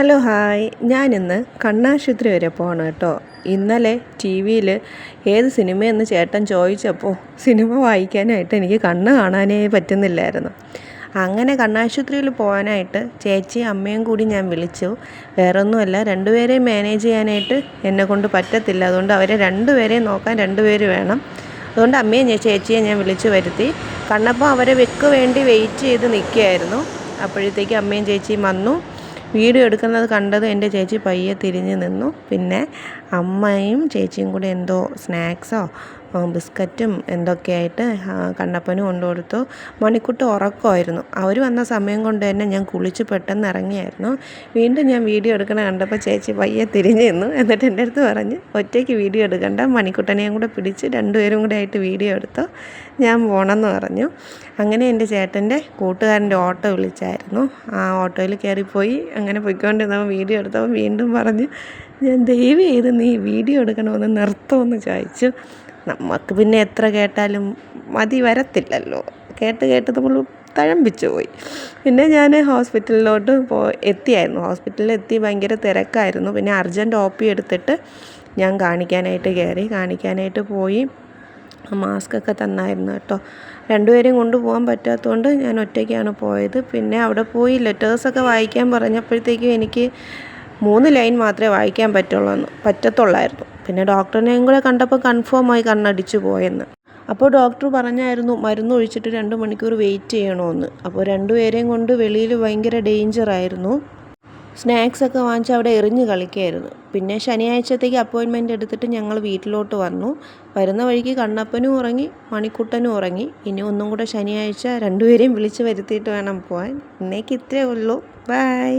Hello hi. ഞാനിന്ന് കണ്ണാശുപത്രി വരെ പോകണം കേട്ടോ. ഇന്നലെ ടി വിയിൽ ഏത് സിനിമയെന്ന് ചേട്ടൻ ചോദിച്ചപ്പോൾ സിനിമ വായിക്കാനായിട്ട് എനിക്ക് കണ്ണ് കാണാനേ പറ്റുന്നില്ലായിരുന്നു. അങ്ങനെ കണ്ണാശുപത്രിയിൽ പോകാനായിട്ട് ചേച്ചിയും അമ്മയും കൂടി ഞാൻ വിളിച്ചു. വേറൊന്നുമല്ല രണ്ടുപേരെയും മാനേജ് ചെയ്യാനായിട്ട് എന്നെ കൊണ്ട് പറ്റത്തില്ല. അതുകൊണ്ട് അവരെ രണ്ടുപേരെയും നോക്കാൻ രണ്ടുപേര് വേണം. അതുകൊണ്ട് അമ്മയും ചേച്ചിയെ ഞാൻ വിളിച്ചു വരുത്തി. കണ്ണപ്പം അവരെ വെക്ക് വേണ്ടി വെയിറ്റ് ചെയ്ത് നിൽക്കുകയായിരുന്നു. അപ്പോഴത്തേക്ക് അമ്മയും ചേച്ചിയും വന്നു. വീഡിയോ എടുക്കുന്നത് കണ്ടത് എന്റെ ചേച്ചി പയ്യെ തിരിഞ്ഞ് നിന്നു. പിന്നെ അമ്മയും ചേച്ചിയും കൂടെ എന്തോ സ്നാക്സോ ബിസ്ക്കറ്റും എന്തൊക്കെയായിട്ട് കണ്ണപ്പനും കൊണ്ടു കൊടുത്തു. മണിക്കുട്ട് ഉറക്കമായിരുന്നു. അവർ വന്ന സമയം കൊണ്ട് തന്നെ ഞാൻ കുളിച്ച് പെട്ടെന്ന് ഇറങ്ങിയായിരുന്നു. വീണ്ടും ഞാൻ വീഡിയോ എടുക്കണ കണ്ടപ്പോൾ ചേച്ചി പയ്യെ തിരിഞ്ഞു നിന്നു. എന്നിട്ട് എന്റെ അടുത്ത് പറഞ്ഞ് ഒറ്റയ്ക്ക് വീഡിയോ എടുക്കണ്ട. മണിക്കുട്ടനെയും കൂടെ പിടിച്ച് രണ്ടുപേരും കൂടെ ആയിട്ട് വീഡിയോ എടുത്തു. ഞാൻ പോകണമെന്ന് പറഞ്ഞു. അങ്ങനെ എന്റെ ചേട്ടന്റെ കൂട്ടുകാരന്റെ ഓട്ടോ വിളിച്ചായിരുന്നു. ആ ഓട്ടോയിൽ കയറിപ്പോയി. അങ്ങനെ പോയിക്കൊണ്ടിരുന്നപ്പോൾ വീഡിയോ എടുത്തപ്പോൾ വീണ്ടും പറഞ്ഞ് ഞാൻ ദയവ് ചെയ്ത് നീ വീഡിയോ എടുക്കണമെന്ന് നിർത്തുമെന്ന് ചോദിച്ചു. നമുക്ക് പിന്നെ എത്ര കേട്ടാലും മതി വരത്തില്ലല്ലോ. കേട്ട് കേട്ട് നമ്മൾ തഴമ്പിച്ചു പോയി. പിന്നെ ഞാൻ ഹോസ്പിറ്റലിലോട്ട് പോ എത്തിയായിരുന്നു. ഹോസ്പിറ്റലിൽ എത്തി ഭയങ്കര തിരക്കായിരുന്നു. പിന്നെ അർജന്റ് ഒ പി എടുത്തിട്ട് ഞാൻ കാണിക്കാനായിട്ട് കയറി കാണിക്കാനായിട്ട് പോയി. മാസ്കൊക്കെ തന്നായിരുന്നു കേട്ടോ. രണ്ടുപേരെയും കൊണ്ടുപോകാൻ പറ്റാത്തതുകൊണ്ട് ഞാൻ ഒറ്റയ്ക്കാണ് പോയത്. പിന്നെ അവിടെ പോയി ലെറ്റേഴ്സൊക്കെ വായിക്കാൻ പറഞ്ഞപ്പോഴത്തേക്കും എനിക്ക് മൂന്ന് ലൈൻ മാത്രമേ വായിക്കാൻ പറ്റുള്ളൂ പറ്റത്തുള്ളായിരുന്നു. പിന്നെ ഡോക്ടറിനെയും കൂടെ കണ്ടപ്പോൾ കൺഫേമായി കണ്ണടിച്ചു പോയെന്ന്. അപ്പോൾ ഡോക്ടർ പറഞ്ഞായിരുന്നു മരുന്ന് ഒഴിച്ചിട്ട് രണ്ട് മണിക്കൂർ വെയിറ്റ് ചെയ്യണമെന്ന് അപ്പോൾ രണ്ടുപേരെയും കൊണ്ട് വെളിയിൽ ഭയങ്കര ഡേഞ്ചറായിരുന്നു സ്നാക്സ് ഒക്കെ വാങ്ങിച്ച് അവിടെ എറിഞ്ഞ് കളിക്കായിരുന്നു. പിന്നെ ശനിയാഴ്ചത്തേക്ക് അപ്പോയിൻമെന്റ് എടുത്തിട്ട് ഞങ്ങൾ വീട്ടിലോട്ട് വന്നു. വരുന്ന വഴിക്ക് കണ്ണപ്പനും ഉറങ്ങി മണിക്കുട്ടനും ഉറങ്ങി. ഇനി ഒന്നും കൂടെ ശനിയാഴ്ച രണ്ടുപേരെയും വിളിച്ച് വരുത്തിയിട്ട് വേണം പോകാൻ ഇന്നേക്ക് ഇത്രയേ ഉള്ളൂ. ബൈ